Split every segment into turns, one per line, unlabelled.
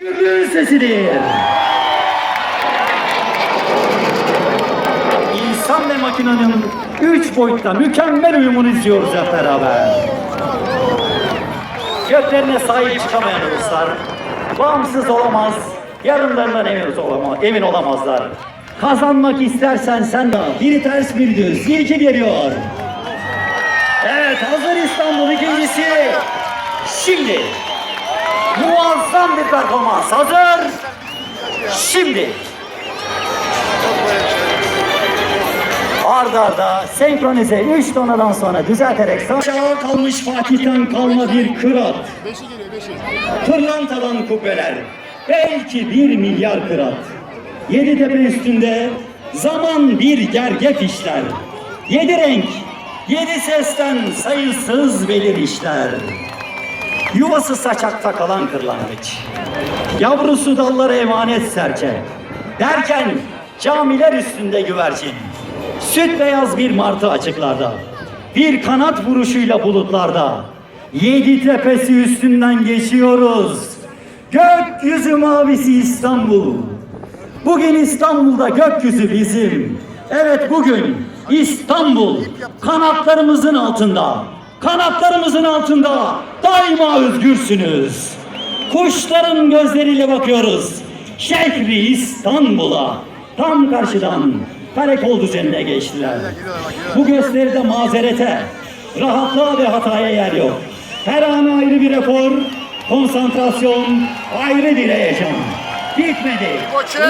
Gürlüğün sesidir. İnsan ve makinenin üç boyutta mükemmel uyumunu izliyoruz hep beraber. Göklerine sahip çıkamayan uluslar bağımsız olamaz, yarınlarından emin, olamaz, emin olamazlar. Kazanmak istersen sen de biri ters bir düz, ilki geliyor. Evet, hazır İstanbul ikincisi. Şimdi muazzam bir performans hazır. Şimdi arda arda senkronize 3 tonadan sonra düzelterek aşağı kalmış Fatih'ten kalma bir kırat. Pırlantadan kubbeler, belki bir milyar kırat. Yedi tepe üstünde zaman bir gergef işler. Yedi renk, yedi sesten sayısız belir işler. Yuvası saçakta kalan kırlangıç. Yavrusu dallara emanet serçe. Derken camiler üstünde güvercin. Süt beyaz bir martı açıklarda. Bir kanat vuruşuyla bulutlarda. Yedi tepesi üstünden geçiyoruz. Gökyüzü mavisi İstanbul. Bugün İstanbul'da gökyüzü bizim. Evet bugün İstanbul kanatlarımızın altında. Kanatlarımızın altında daima özgürsünüz. Kuşların gözleriyle bakıyoruz. Şehri İstanbul'a. Tam karşıdan karekol düzenine geçtiler. Bu gösteride mazerete, rahatlığa ve hataya yer yok. Her an ayrı bir efor, konsantrasyon, ayrı bir heyecan. Bitmedi.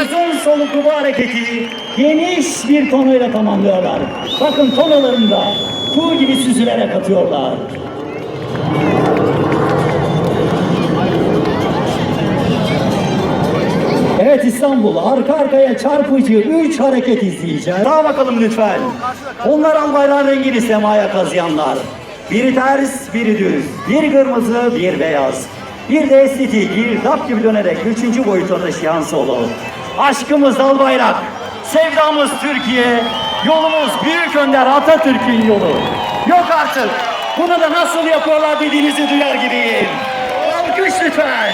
Uzun soluklu bu hareketi geniş bir tonuyla tamamlıyorlar. Bakın tonalarında kuğu gibi süzülerek atıyorlar. Evet İstanbul arka arkaya çarpıcı 3 hareket izleyeceğiz. Daha bakalım lütfen. Onlar al rengini semaya kazıyanlar. Biri ters, biri düz. Bir kırmızı, bir beyaz. Bir de estetik, bir lap gibi dönerek üçüncü boyuta taşıyan solo. Aşkımız dal bayrak, sevdamız Türkiye, yolumuz Büyük Önder Atatürk'ün yolu. Yok artık. Bunu da nasıl yapıyorlar dediğinizi duyar gibiyim. Alkış lütfen.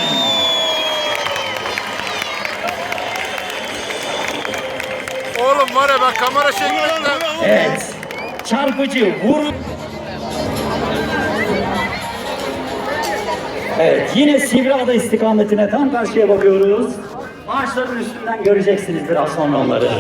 Oğlum var ya ben kamera çekmekten.
Evet. Çarpıcı vur. Evet yine Sivriada istikametine tam karşıya bakıyoruz. Ağaçların üstünden göreceksiniz biraz sonra onları.